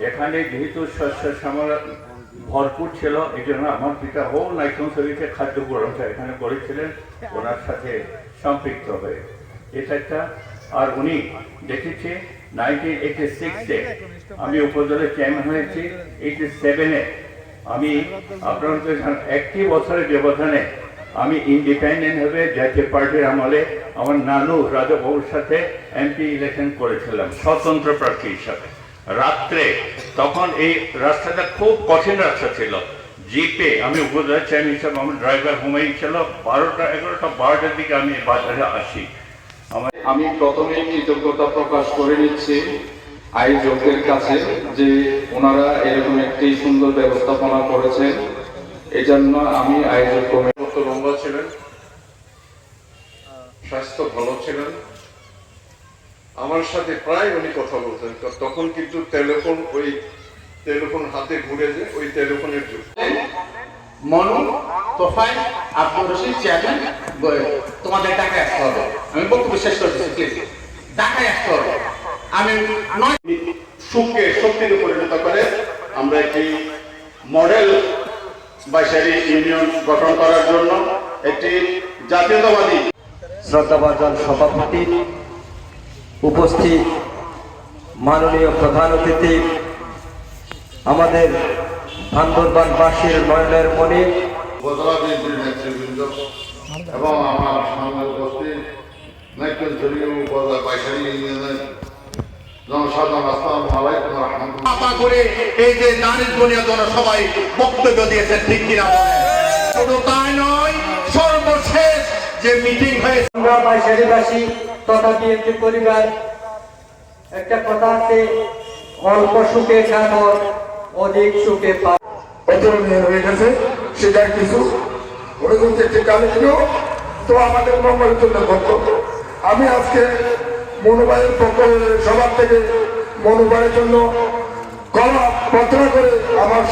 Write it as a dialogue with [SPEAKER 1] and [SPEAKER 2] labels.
[SPEAKER 1] এখানে যেহেতু শস্য শ্যামলা ভরপুর ছিল, এই জন্য আমার পিতা ও নাইটন শরীরকে খাদ্য গ্রহণটা এখানে করেছিলেন ওনার সাথে সম্পৃক্ত হয়ে। এটা একটা, আর উনি দেখেছি নাইনটিন এইটি সিক্সে আমি উপজেলার চেয়ারম্যান হয়েছি এইটি সেভেনে আমি জান- একটি বছরের ব্যবধানে আমি ইন্ডিপেন্ডেন্ট হবে জাতীয় পার্টির আমলে আমার নানু রাজাবাবুর সাথে এমপি ইলেকশন করেছিলাম, স্বতন্ত্র প্রার্থী হিসাবে। রাত্রে তখন এই রাস্তাটা খুব কঠিন রাস্তা ছিল। জিপে আমি উপজেলা চেয়ারম্যান হিসাবে আমার ড্রাইভার ঘুমাই ছিল বারোটা এগারোটা বারোটার দিকে আমি বাজারে আসি। আমার
[SPEAKER 2] আমি প্রথমেই কৃতজ্ঞতা প্রকাশ করে নিচ্ছি আয়োজকদের কাছে যে ওনারা এরকম একটি সুন্দর ব্যবস্থাপনা করেছেন। এজন্য আমি আয়োজক কমিটি
[SPEAKER 3] লম্বা ছিলেন স্বাস্থ্য ভালো ছিলেন। আমার সাথে প্রায় উনি কথা বলতেন। তখন কিন্তু টেলিফোন ওই টেলিফোন হাতে ঘুরে যে ওই টেলিফোনের যুগ।
[SPEAKER 4] মনু তোফাই আব্দুর রশিদ, চেয়ারম্যান তোমাদের ঢাকায় আসতে হবে। আমি বক্তব্য শেষ করতেছি প্লিজ ঢাকায় আসতে হবে। আমি নয়
[SPEAKER 3] সুখকে শক্তিতে পরিণত করে আমরা একটি মডেল বাইশারি ইউনিয়ন গঠন করার জন্য একটি জাতীয়তাবাদী
[SPEAKER 5] শ্রদ্ধাভাজন সভাপতি উপস্থিত মাননীয় প্রধান অতিথি আমাদের বান্দরবানবাসীর নয়নের মণি।
[SPEAKER 6] নেতৃবৃন্দ এবং আমার সামনে উপস্থিত উপজেলা পাইকারি ইউনিয়নের
[SPEAKER 4] করে এই যে দানিশ বনিয়া জন সবাই বক্তব্য দিয়েছেন ঠিক কিনা শুধু তাই নয় যে মিটিং হয়েছে
[SPEAKER 5] বাইশারিবাসী তথা বিএনপি পরিবার, একটা কথা আছে, অল্প সুখে কাতর অধিক সুখে
[SPEAKER 7] হয়ে গেছে কিছু। তো আমাদের মঙ্গলের জন্য আমি আজকে মনোবাইয়ের পক্ষ সবার থেকে মনোবাইয়ের জন্য কলা করে আমার